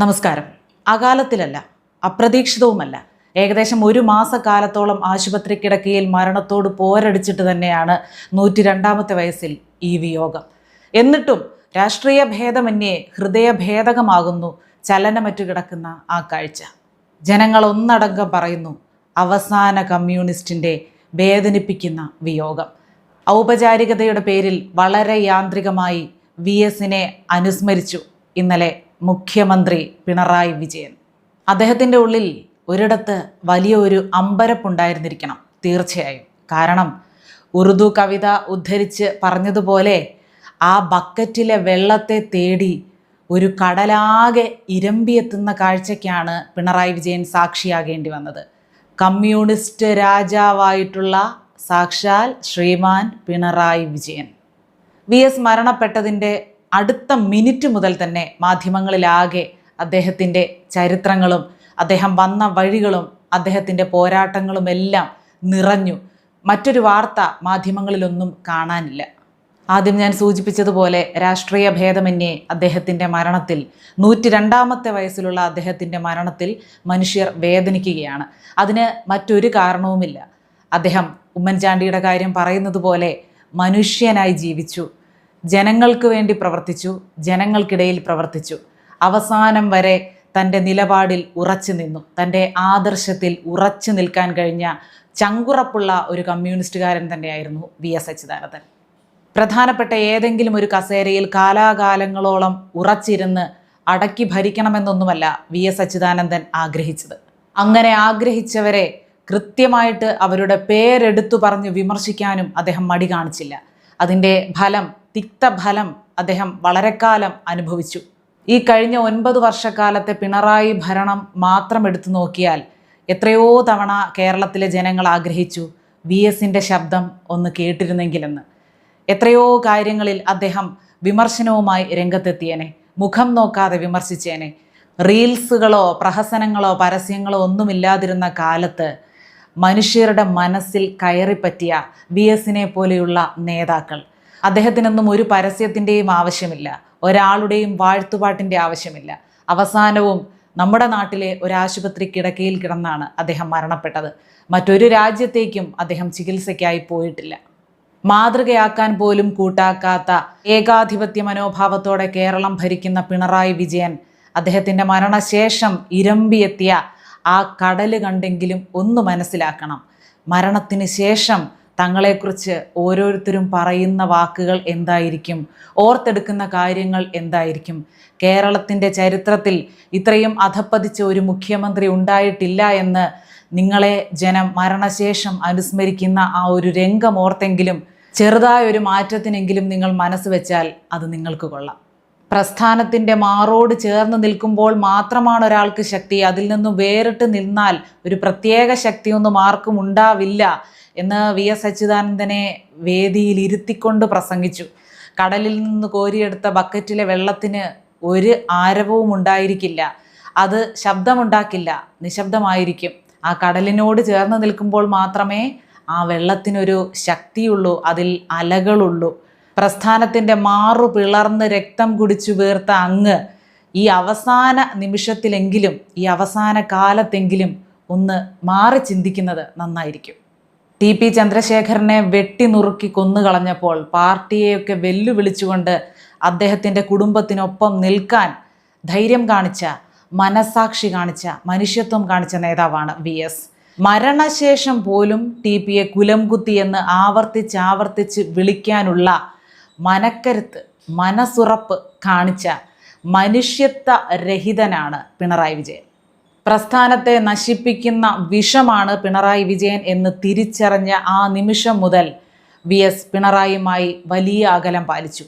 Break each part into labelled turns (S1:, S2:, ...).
S1: നമസ്കാരം. അകാലത്തിലല്ല അപ്രതീക്ഷിതവുമല്ല. ഏകദേശം ഒരു മാസക്കാലത്തോളം ആശുപത്രി കിടക്കയിൽ മരണത്തോട് പോരടിച്ചിട്ട് തന്നെയാണ് നൂറ്റി രണ്ടാമത്തെ വയസ്സിൽ ഈ വിയോഗം. എന്നിട്ടും രാഷ്ട്രീയ ഭേദമന്യേ ഹൃദയഭേദകമാകുന്നു ചലനമറ്റു കിടക്കുന്ന ആ കാഴ്ച. ജനങ്ങൾ ഒന്നടങ്കം പറയുന്നു അവസാന കമ്മ്യൂണിസ്റ്റിന്റെ വേദനിപ്പിക്കുന്ന വിയോഗം. ഔപചാരികതയുടെ പേരിൽ വളരെ യാന്ത്രികമായി വി എസിനെ അനുസ്മരിച്ചു ഇന്നലെ മുഖ്യമന്ത്രി പിണറായി വിജയൻ. അദ്ദേഹത്തിന്റെ ഉള്ളിൽ ഒരിടത്ത് വലിയ ഒരു അമ്പരപ്പുണ്ടായിരുന്നിരിക്കണം തീർച്ചയായും. കാരണം ഉറുദു കവിത ഉദ്ധരിച്ച് പറഞ്ഞതുപോലെ ആ ബക്കറ്റിലെ വെള്ളത്തെ തേടി ഒരു കടലാകെ ഇരമ്പിയെത്തുന്ന കാഴ്ചയ്ക്കാണ് പിണറായി വിജയൻ സാക്ഷിയാകേണ്ടി വന്നത്. കമ്മ്യൂണിസ്റ്റ് രാജാവായിട്ടുള്ള സാക്ഷാൽ ശ്രീമാൻ പിണറായി വിജയൻ. വി എസ് മരണപ്പെട്ടതിന്റെ അടുത്ത മിനിറ്റ് മുതൽ തന്നെ മാധ്യമങ്ങളിലാകെ അദ്ദേഹത്തിന്റെ ചരിത്രങ്ങളും അദ്ദേഹം വന്ന വഴികളും അദ്ദേഹത്തിന്റെ പോരാട്ടങ്ങളും എല്ലാം നിറഞ്ഞു. മറ്റൊരു വാർത്ത മാധ്യമങ്ങളിലൊന്നും കാണാനില്ല. ആദ്യം ഞാൻ സൂചിപ്പിച്ചതുപോലെ രാഷ്ട്രീയ ഭേദമന്യേ അദ്ദേഹത്തിന്റെ മരണത്തിൽ നൂറ്റി രണ്ടാമത്തെ വയസ്സിലുള്ള അദ്ദേഹത്തിന്റെ മരണത്തിൽ മനുഷ്യർ വേദനിക്കുകയാണ്. അതിന് മറ്റൊരു കാരണവുമില്ല. അദ്ദേഹം ഉമ്മൻചാണ്ടിയുടെ കാര്യം പറയുന്നത് പോലെ മനുഷ്യനായി ജീവിച്ചു. ജനങ്ങൾക്ക് വേണ്ടി പ്രവർത്തിച്ചു ജനങ്ങൾക്കിടയിൽ പ്രവർത്തിച്ചു. അവസാനം വരെ തന്റെ നിലപാടിൽ ഉറച്ചു നിന്നു. തന്റെ ആദർശത്തിൽ ഉറച്ചു നിൽക്കാൻ കഴിഞ്ഞ ചങ്കുറപ്പുള്ള ഒരു കമ്മ്യൂണിസ്റ്റുകാരൻ തന്നെയായിരുന്നു വി എസ് അച്യുതാനന്ദൻ. പ്രധാനപ്പെട്ട ഏതെങ്കിലും ഒരു കസേരയിൽ കാലാകാലങ്ങളോളം ഉറച്ചിരുന്ന് അടക്കി ഭരിക്കണമെന്നൊന്നുമല്ല വി എസ് അച്യുതാനന്ദൻ ആഗ്രഹിച്ചത്. അങ്ങനെ ആഗ്രഹിച്ചവരെ കൃത്യമായിട്ട് അവരുടെ പേരെടുത്തു പറഞ്ഞ് വിമർശിക്കാനും അദ്ദേഹം മടി കാണിച്ചില്ല. അതിന്റെ ഫലം തിക്തഫലം അദ്ദേഹം വളരെക്കാലം അനുഭവിച്ചു. ഈ കഴിഞ്ഞ ഒൻപത് വർഷക്കാലത്തെ പിണറായി ഭരണം മാത്രം എടുത്തു നോക്കിയാൽ എത്രയോ തവണ കേരളത്തിലെ ജനങ്ങൾ ആഗ്രഹിച്ചു വി എസിന്റെ ശബ്ദം ഒന്ന് കേട്ടിരുന്നെങ്കിലെന്ന്. എത്രയോ കാര്യങ്ങളിൽ അദ്ദേഹം വിമർശനവുമായി രംഗത്തെത്തിയേനെ മുഖം നോക്കാതെ വിമർശിച്ചേനെ. റീൽസുകളോ പ്രഹസനങ്ങളോ പരസ്യങ്ങളോ ഒന്നുമില്ലാതിരുന്ന കാലത്ത് മനുഷ്യരുടെ മനസ്സിൽ കയറിപ്പറ്റിയ വി എസിനെ പോലെയുള്ള നേതാക്കൾ. അദ്ദേഹത്തിനൊന്നും ഒരു പരസ്യത്തിന്റെയും ആവശ്യമില്ല. ഒരാളുടെയും വാഴ്ത്തുപാട്ടിന്റെ ആവശ്യമില്ല. അവസാനവും നമ്മുടെ നാട്ടിലെ ഒരു ആശുപത്രി കിടക്കയിൽ കിടന്നാണ് അദ്ദേഹം മരണപ്പെട്ടത്. മറ്റൊരു രാജ്യത്തേക്കും അദ്ദേഹം ചികിത്സയ്ക്കായി പോയിട്ടില്ല. മാതൃകയാക്കാൻ പോലും കൂട്ടാക്കാത്ത ഏകാധിപത്യ മനോഭാവത്തോടെ കേരളം ഭരിക്കുന്ന പിണറായി വിജയൻ അദ്ദേഹത്തിന്റെ മരണശേഷം ഇരമ്പിയെത്തിയ ആ കടൽ കണ്ടെങ്കിലും ഒന്ന് മനസ്സിലാക്കണം. മരണത്തിന് ശേഷം തങ്ങളെക്കുറിച്ച് ഓരോരുത്തരും പറയുന്ന വാക്കുകൾ എന്തായിരിക്കും? ഓർത്തെടുക്കുന്ന കാര്യങ്ങൾ എന്തായിരിക്കും? കേരളത്തിന്റെ ചരിത്രത്തിൽ ഇത്രയും അധപ്പതിച്ച ഒരു മുഖ്യമന്ത്രി ഉണ്ടായിട്ടില്ല എന്ന് നിങ്ങളെ ജനം മരണശേഷം അനുസ്മരിക്കുന്ന ആ ഒരു രംഗം ഓർത്തെങ്കിലും ചെറുതായ ഒരു മാറ്റത്തിനെങ്കിലും നിങ്ങൾ മനസ്സ് വെച്ചാൽ അത് നിങ്ങൾക്ക് കൊള്ളാം. പ്രസ്ഥാനത്തിന്റെ മാറോട് ചേർന്ന് നിൽക്കുമ്പോൾ മാത്രമാണ് ഒരാൾക്ക് ശക്തി. അതിൽ നിന്നും വേറിട്ട് നിന്നാൽ ഒരു പ്രത്യേക ശക്തിയൊന്നും ആർക്കും ഉണ്ടാവില്ല. എന്ന് വി എസ് അച്യുതാനന്ദനെ വേദിയിൽ ഇരുത്തിക്കൊണ്ട് പ്രസംഗിച്ചു. കടലിൽ നിന്ന് കോരിയെടുത്ത ബക്കറ്റിലെ വെള്ളത്തിന് ഒരു ആരവവും ഉണ്ടായിരിക്കില്ല. അത് ശബ്ദമുണ്ടാക്കില്ല. നിശബ്ദമായിരിക്കും. ആ കടലിനോട് ചേർന്ന് നിൽക്കുമ്പോൾ മാത്രമേ ആ വെള്ളത്തിനൊരു ശക്തിയുള്ളൂ. അതിൽ അലകളുള്ളൂ. പ്രസ്ഥാനത്തിന്റെ മാറു പിളർന്ന് രക്തം കുടിച്ചു വീർത്ത അങ്ങ് ഈ അവസാന നിമിഷത്തിലെങ്കിലും ഈ അവസാന കാലത്തെങ്കിലും ഒന്ന് മാറി ചിന്തിക്കുന്നത് നന്നായിരിക്കും. ടി പി ചന്ദ്രശേഖരനെ വെട്ടി നുറുക്കി കൊന്നുകളഞ്ഞപ്പോൾ പാർട്ടിയെയൊക്കെ വെല്ലുവിളിച്ചുകൊണ്ട് അദ്ദേഹത്തിന്റെ കുടുംബത്തിനൊപ്പം നിൽക്കാൻ ധൈര്യം കാണിച്ച മനസാക്ഷി കാണിച്ച മനുഷ്യത്വം കാണിച്ച നേതാവാണ് വി എസ്. മരണശേഷം പോലും ടി പിയെ കുലംകുത്തി എന്ന് ആവർത്തിച്ചാവർത്തിച്ച് ആവർത്തിച്ച് വിളിക്കാനുള്ള മനക്കരുത്ത് മനസ്സുറപ്പ് കാണിച്ച മനുഷ്യത്വ രഹിതനാണ് പിണറായി വിജയൻ. പ്രസ്ഥാനത്തെ നശിപ്പിക്കുന്ന വിഷമാണ് പിണറായി വിജയൻ എന്ന് തിരിച്ചറിഞ്ഞ ആ നിമിഷം മുതൽ വി എസ് പിണറായിയുമായി വലിയ അകലം പാലിച്ചു.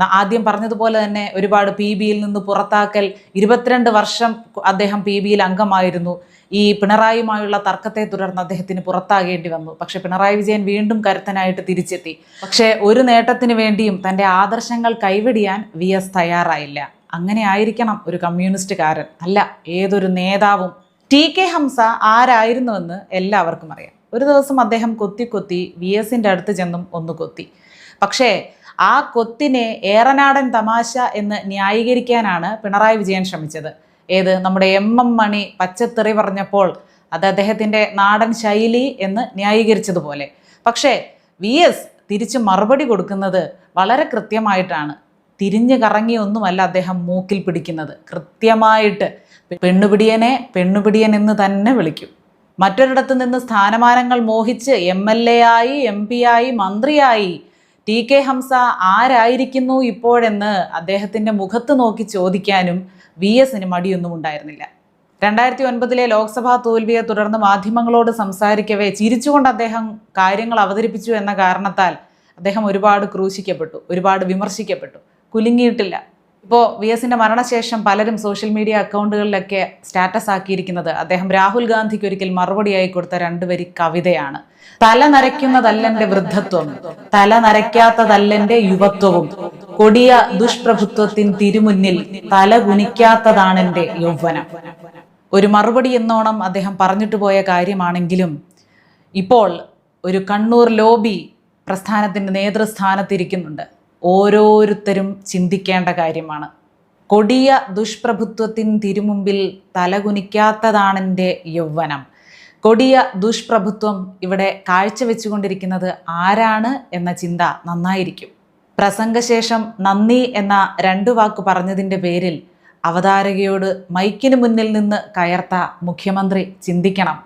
S1: ആദ്യം പറഞ്ഞതുപോലെ തന്നെ ഒരുപാട് പി ബിയിൽ നിന്ന് പുറത്താക്കൽ ഇരുപത്തിരണ്ട് വർഷം അദ്ദേഹം പി ബിയിൽ അംഗമായിരുന്നു. ഈ പിണറായിയുമായുള്ള തർക്കത്തെ തുടർന്ന് അദ്ദേഹത്തിന് പുറത്താകേണ്ടി വന്നു. പക്ഷേ പിണറായി വിജയൻ വീണ്ടും കരുത്തനായിട്ട് തിരിച്ചെത്തി. പക്ഷേ ഒരു നേട്ടത്തിന് വേണ്ടിയും തന്റെ ആദർശങ്ങൾ കൈവെടിയാൻ വി എസ് തയ്യാറായില്ല. അങ്ങനെ ആയിരിക്കണം ഒരു കമ്മ്യൂണിസ്റ്റുകാരൻ. അല്ല ഏതൊരു നേതാവും. ടി കെ ഹംസ ആരായിരുന്നുവെന്ന് എല്ലാവർക്കും അറിയാം. ഒരു ദിവസം അദ്ദേഹം കൊത്തി കൊത്തി വി എസിന്റെ അടുത്ത് ചെന്നും ഒന്ന് കൊത്തി. പക്ഷേ ആ കൊത്തിനെ ഏറനാടൻ തമാശ എന്ന് ന്യായീകരിക്കാനാണ് പിണറായി വിജയൻ ശ്രമിച്ചത്. ഏത്? നമ്മുടെ എം എം മണി പച്ചത്തെറി പറഞ്ഞപ്പോൾ അത് അദ്ദേഹത്തിന്റെ നാടൻ ശൈലി എന്ന് ന്യായീകരിച്ചതുപോലെ. പക്ഷേ വി എസ് തിരിച്ച് മറുപടി കൊടുക്കുന്നത് വളരെ കൃത്യമായിട്ടാണ്. തിരിഞ്ഞു കറങ്ങിയൊന്നുമല്ല അദ്ദേഹം മൂക്കിൽ പിടിക്കുന്നത്. കൃത്യമായിട്ട് പെണ്ണുപിടിയനെ പെണ്ണുപിടിയൻ എന്ന് തന്നെ വിളിക്കും. മറ്റൊരിടത്ത് നിന്ന് സ്ഥാനമാനങ്ങൾ മോഹിച്ച് എം എൽ എ ആയി എം പി ആയി മന്ത്രിയായി ടി കെ ഹംസ ആരായിരിക്കുന്നു ഇപ്പോഴെന്ന് അദ്ദേഹത്തിന്റെ മുഖത്ത് നോക്കി ചോദിക്കാനും വി എസിന് മടിയൊന്നും ഉണ്ടായിരുന്നില്ല. രണ്ടായിരത്തി ഒൻപതിലെ ലോക്സഭാ തോൽവിയെ തുടർന്ന് മാധ്യമങ്ങളോട് സംസാരിക്കവേ ചിരിച്ചുകൊണ്ട് അദ്ദേഹം കാര്യങ്ങൾ അവതരിപ്പിച്ചു എന്ന കാരണത്താൽ അദ്ദേഹം ഒരുപാട് ക്രൂശിക്കപ്പെട്ടു ഒരുപാട് വിമർശിക്കപ്പെട്ടു. കുലുങ്ങിയിട്ടില്ല. ഇപ്പോൾ വി എസിന്റെ മരണശേഷം പലരും സോഷ്യൽ മീഡിയ അക്കൗണ്ടുകളിലൊക്കെ സ്റ്റാറ്റസ് ആക്കിയിരിക്കുന്നത് അദ്ദേഹം രാഹുൽ ഗാന്ധിക്ക് ഒരിക്കൽ മറുപടിയായി കൊടുത്ത രണ്ടുവരി കവിതയാണ്. തല നരയ്ക്കുന്നതല്ലെന്റെ വൃദ്ധത്വം തല നരയ്ക്കാത്തതല്ലെന്റെ യുവത്വവും കൊടിയ ദുഷ്പ്രഭുത്വത്തിൻ തിരുമുന്നിൽ തല കുനിക്കാത്തതാണെന്റെ യൗവനം. ഒരു മറുപടി എന്നോണം അദ്ദേഹം പറഞ്ഞിട്ട് പോയ കാര്യമാണെങ്കിലും ഇപ്പോൾ ഒരു കണ്ണൂർ ലോബി പ്രസ്ഥാനത്തിന്റെ നേതൃസ്ഥാനത്തിരിക്കുന്നുണ്ട്. ഓരോരുത്തരും ചിന്തിക്കേണ്ട കാര്യമാണ്. കൊടിയ ദുഷ്പ്രഭുത്വത്തിൻ തിരുമുമ്പിൽ തലകുനിക്കാത്തതാണെന്റെ യൗവനം. കൊടിയ ദുഷ്പ്രഭുത്വം ഇവിടെ കാഴ്ചവെച്ചുകൊണ്ടിരിക്കുന്നത് ആരാണ് എന്ന ചിന്ത നന്നായിരിക്കും. പ്രസംഗശേഷം നന്ദി എന്ന രണ്ടു വാക്ക് പറഞ്ഞതിന്റെ പേരിൽ അവതാരകയോട് മൈക്കിന് മുന്നിൽ നിന്ന് കയർത്ത മുഖ്യമന്ത്രി ചിന്തിക്കണം.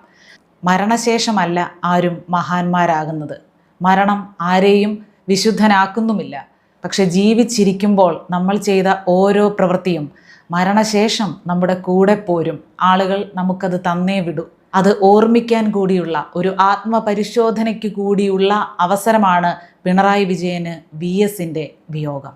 S1: മരണശേഷമല്ല ആരും മഹാന്മാരാകുന്നത്. മരണം ആരെയും വിശുദ്ധനാക്കുന്നുമില്ല. പക്ഷെ ജീവിച്ചിരിക്കുമ്പോൾ നമ്മൾ ചെയ്ത ഓരോ പ്രവൃത്തിയും മരണശേഷം നമ്മുടെ കൂടെ പോരും. ആളുകൾ നമുക്കത് തന്നേ വിടൂ. അത് ഓർമ്മിക്കാൻ കൂടിയുള്ള ഒരു ആത്മപരിശോധനയ്ക്ക് കൂടിയുള്ള അവസരമാണ് പിണറായി വിജയന് വി എസിന്റെ വിയോഗം.